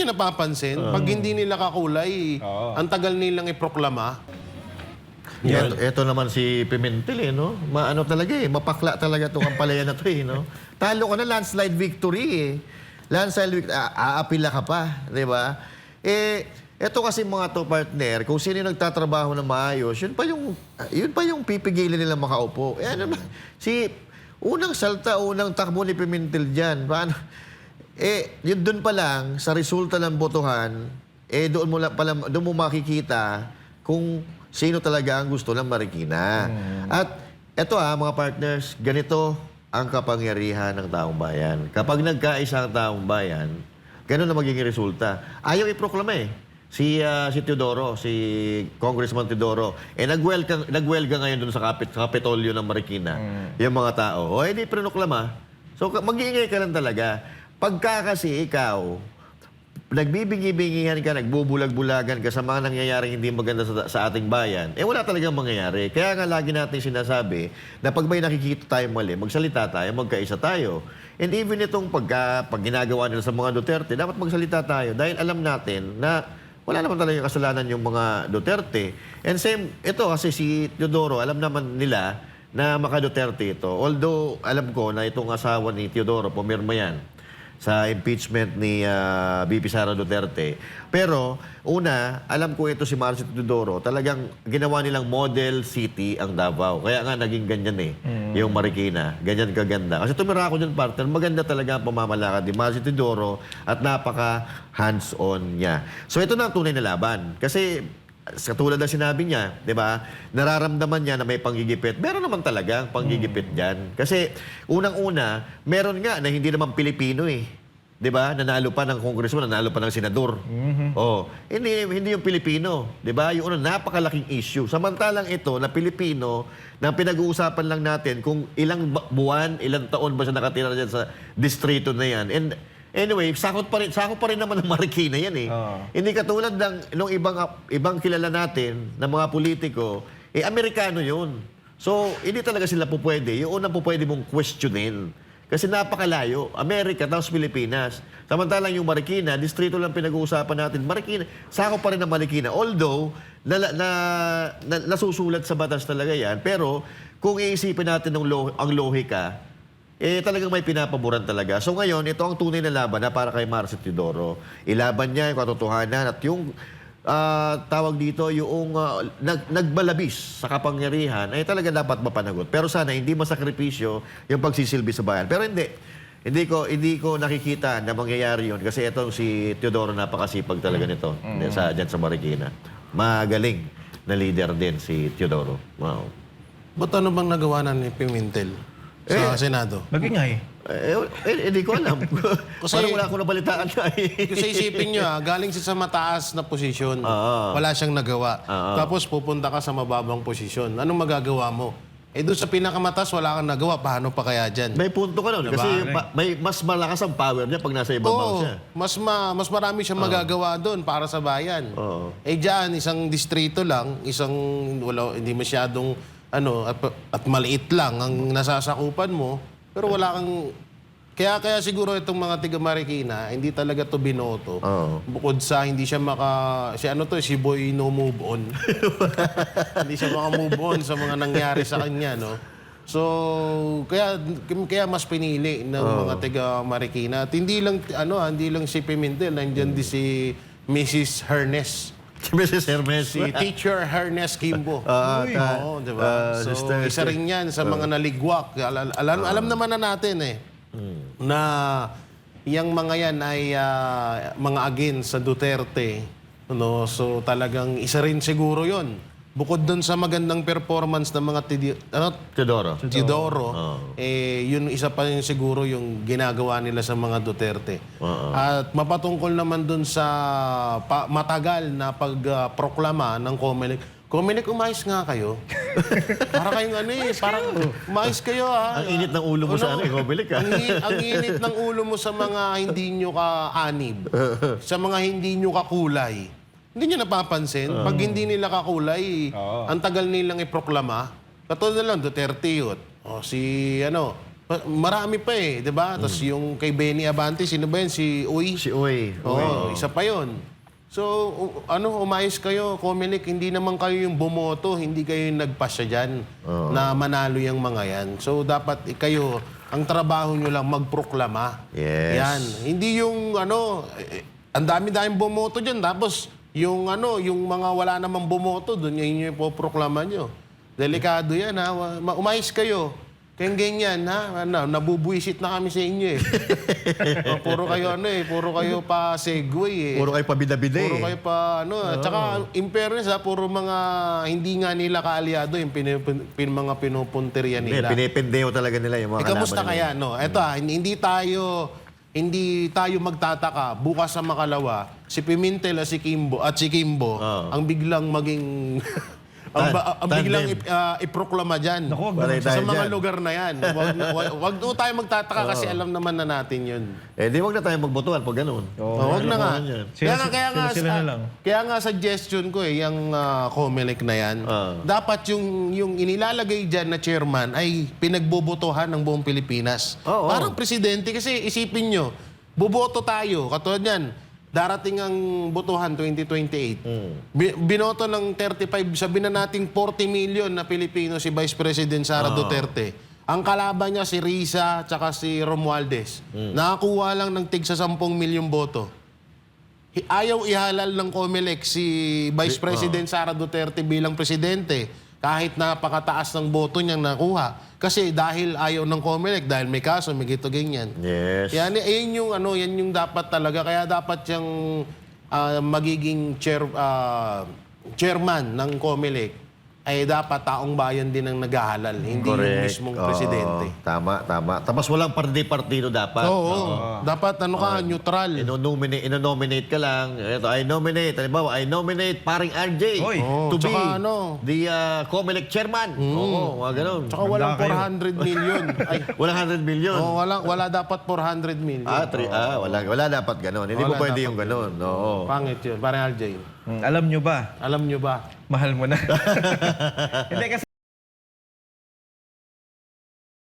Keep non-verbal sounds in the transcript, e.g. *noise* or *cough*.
Hindi nyo napapansin? Pag hindi nila kakulay, Oo. ang tagal nilang iproklama. Ito, ito naman si Pimentel, eh, no? Maano talaga eh, mapakla talaga itong kampalayan na to, eh, no? Talo ka na landslide victory, eh. Landslide victory, aapila ka pa, di ba? Eh, ito kasi mga to partner, kung sino yung nagtatrabaho na maayos, yun pa yung, yun pa yung pipigilan nila makaupo. Eh, ano ba? Si, unang salta, unang takbo ni Pimentel dyan, paano? Eh, yun doon pa lang, sa resulta ng botohan, eh doon mo, lang pala, doon mo makikita kung sino talaga ang gusto ng Marikina. At eto ah, mga partners, ganito ang kapangyarihan ng taong bayan. Kapag nagkaisa ang taong bayan, ganun na magiging resulta. Ayaw iproklama eh. Si, ah, si Teodoro, si Congressman Teodoro, eh nagwelga, nagwelga ngayon doon sa, kapit, sa Kapitolyo ng Marikina, yung mga tao. O, eh di prinoklama. So, mag-iingay ka lang talaga. Pagka kasi ikaw, nagbibingi-bingihan ka, nagbubulag-bulagan ka sa mga nangyayaring hindi maganda sa, sa ating bayan, eh wala talagang mangyayari. Kaya nga lagi natin sinasabi na pag may nakikita tayo mali, magsalita tayo, magkaisa tayo. And even itong pagka, pag ginagawa nila sa mga Duterte, dapat magsalita tayo dahil alam natin na wala naman talaga kasalanan yung mga Duterte. And same, ito kasi si Teodoro, alam naman nila na maka Duterte ito. Although, alam ko na itong asawa ni Teodoro, pumirma yan sa impeachment ni ah, VP Sara Duterte. Pero, una, alam ko ito si Marcio Teodoro, talagang ginawa nilang model city ang Davao. Kaya nga naging ganyan eh, yung Marikina. Ganyan kaganda. Kasi tumira ako dyan, partner, maganda talaga ang pamamalakad ni Marcio Teodoro at napaka hands-on niya. So ito na ang tunay na laban. Kasi sa tulad ng sinabi niya, 'di ba? Nararamdaman niya na may panggigipit. Meron naman talaga ang panggigipit diyan. Kasi unang-una, meron nga na hindi naman Pilipino eh. 'Di ba? Nanalo pa ng congressman, nanalo pa ng senador. Oh, hindi hindi yung Pilipino, 'di ba? Yung una napakalaking issue. Samantalang ito na Pilipino na pinag-uusapan lang natin kung ilang ba- buwan, ilang taon ba siya nakatira diyan sa distrito na 'yan. And Anyway, sakot pa rin, sakot pa rin naman ng Marikina yan eh. Oo. Hindi katulad ng nung ibang ibang kilala natin na mga politiko, eh Amerikano 'yun. So, hindi talaga sila po pwede. Yung unang po pwede mong questionin. Kasi napakalayo. Amerika, tapos Pilipinas. Samantalang yung Marikina, distrito lang pinag-uusapan natin. Marikina, sakop pa rin ng Marikina. Although, na, na, na, nasusulat sa batas talaga yan. Pero, kung iisipin natin ng lo, ang lohika, eh talagang may pinapaboran talaga. So ngayon, ito ang tunay na laban na para kay Marcio Teodoro. Ilaban niya yung katotohanan at yung ah, tawag dito, yung ah, nag, nagbalabis sa kapangyarihan ay talaga dapat mapanagot. Pero sana hindi masakripisyo yung pagsisilbi sa bayan. Pero hindi. Hindi ko hindi ko nakikita na mangyayari yun kasi itong si Teodoro napakasipag talaga nito sa diyan sa Marikina. Magaling na leader din si Teodoro. Wow. Ba't ano bang nagawa na ni Pimentel sa Senado? Nagingay. Eh, eh, hindi ko alam. *laughs* Kasi- Parang wala akong nabalitaan siya eh. Kasi isipin nyo, ah, galing siya sa mataas na posisyon. Oo. Wala siyang nagawa. Oo. Tapos pupunta ka sa mababang posisyon. Anong magagawa mo? Eh doon sa pinakamataas, wala kang nagawa. Paano pa kaya dyan? May punto ka nun. Diba? Kasi ma- may mas malakas ang power niya pag nasa ibabang Oo, siya. mas, ma, mas marami siyang magagawa doon para sa bayan. Oo. Eh dyan, isang distrito lang, isang wala, hindi masyadong ano, at, at maliit lang ang nasasakupan mo, pero wala kang... Kaya kaya siguro itong mga tiga Marikina, hindi talaga to binoto. Oo. Bukod sa hindi siya maka... Si ano to, si Boy no move on. *laughs* hindi siya maka move on sa mga nangyari sa kanya, no? So, kaya kaya mas pinili ng mga taga Marikina. At hindi lang ano, ah, hindi lang si Pimentel, nandiyan din si Mrs. Hernes. Si Mrs. Hermes. Si *laughs* Teacher Hernes Kimbo. Ah, Uy, ta- Oo, di ba? so, sister- isa rin yan sa mga naligwak. Alam, alam, alam naman na natin eh, na yung mga yan ay ah, mga against sa Duterte. No? So talagang isa rin siguro yon Bukod doon sa magandang performance ng mga tidi- ano, Teodoro. Tidoro, eh, yun isa pa rin siguro yung ginagawa nila sa mga Duterte. At mapatungkol naman dun sa pa- matagal na pagproklama ng Comelec. Comelec, umayos nga kayo. *laughs* para kayong ano eh, parang umayos kayo ha. Ang init ng ulo mo sa ano, eh, Comelec, ah. ang, ang init ng ulo mo sa mga hindi nyo ka-anib, *laughs* sa mga hindi nyo kakulay. Hindi nyo napapansin, pag hindi nila kakulay, Oo. ang tagal nilang iproklama. Katulad na lang, Duterte yun. O si, ano, Marami pa eh, di ba? Tapos yung kay Benny Abante, sino ba yun? Si Uy? Si Uy. Oo, isa pa yon. So, u- ano, umayos kayo, Comelec, hindi naman kayo yung bumoto, hindi kayo yung nagpasya dyan na manalo yung mga yan. So, dapat eh, kayo, ang trabaho nyo lang magproklama. Yes. Yan. Hindi yung, ano, eh, ang dami-daming bumoto dyan, tapos yung, ano, yung mga wala namang bumoto, doon yun yung poproklama nyo. Delikado yan, ha? Umayos kayo. Kaya ganyan, ha? Ano, nabubuisit na kami sa inyo, eh. *laughs* Puro kayo, ano, eh. Puro kayo pa segue, eh. Puro kayo pabida-bida Puro eh. kayo pa, ano, at saka, in fairness, ha, puro mga hindi nga nila kaalyado yung pin, pin, mga pinupunteriya Hindi, nila. pinipindeo talaga nila yung mga Eh, kamusta kalaban nila. kaya, no? Ah, hindi, hindi tayo, hindi tayo magtataka, bukas sa makalawa, si Pimentel at si Kimbo, at si Kimbo, ang biglang maging, *laughs* ang, ba- ang biglang ip- ah, iproklama dyan. Naku, wag sa mga dyan. lugar na yan. Wag, wag, wag no tayo magtataka kasi alam naman na natin yun. Eh, di wag na tayo magbotohan pag ganun. Oh, wag na nga. Kaya nga, Sila- kaya nga, sila-sila na lang. kaya nga suggestion ko eh, yung uh, Comelec na yan, Ah. dapat yung, yung inilalagay dyan na chairman ay pinagbobotohan ng buong Pilipinas. Oo. Parang presidente kasi isipin nyo, buboto tayo, katulad yan, darating ang botohan 2028. Bi- binoto ng 35, sabihin na nating 40 million na Pilipino si Vice President Sara Duterte. Ang kalaban niya si Risa tsaka si Romualdez. Nakakuha lang ng tig sa 10 milyong boto. Ayaw ihalal ng COMELEC si Vice President Sara Duterte bilang presidente kahit napakataas ng boto niyang nakuha. Kasi dahil ayaw ng COMELEC, dahil may kaso, may gito ganyan. Yes. Yan, yan yung ano, yan yung dapat talaga. Kaya dapat yung ah, magiging chair, ah, chairman ng COMELEC ay dapat taong bayan din ang naghahalal, hindi yung Correct. mismong Oo, presidente. tama, tama. Tapos walang parti-partido dapat. Oo, dapat ano ka, neutral. Ino-nominate, ino-nominate ka lang. Ito, I nominate. Halimbawa, I nominate paring RJ Oy. to Oo, be tsaka ano. the uh, COMELEC chairman. Oo, mga ganun. Tsaka walang Handa 400 million. *laughs* Ay, Walang 100 million. oh, wala, wala dapat 400 million. Ah, tri- ah, wala, wala dapat ganun. Hindi mo Wala pwede dapat yung ganun. Oo. Pangit yun. Parang RJ. Hmm, alam nyo ba? Alam nyo ba? Mahal mo na. *laughs* Hindi kasi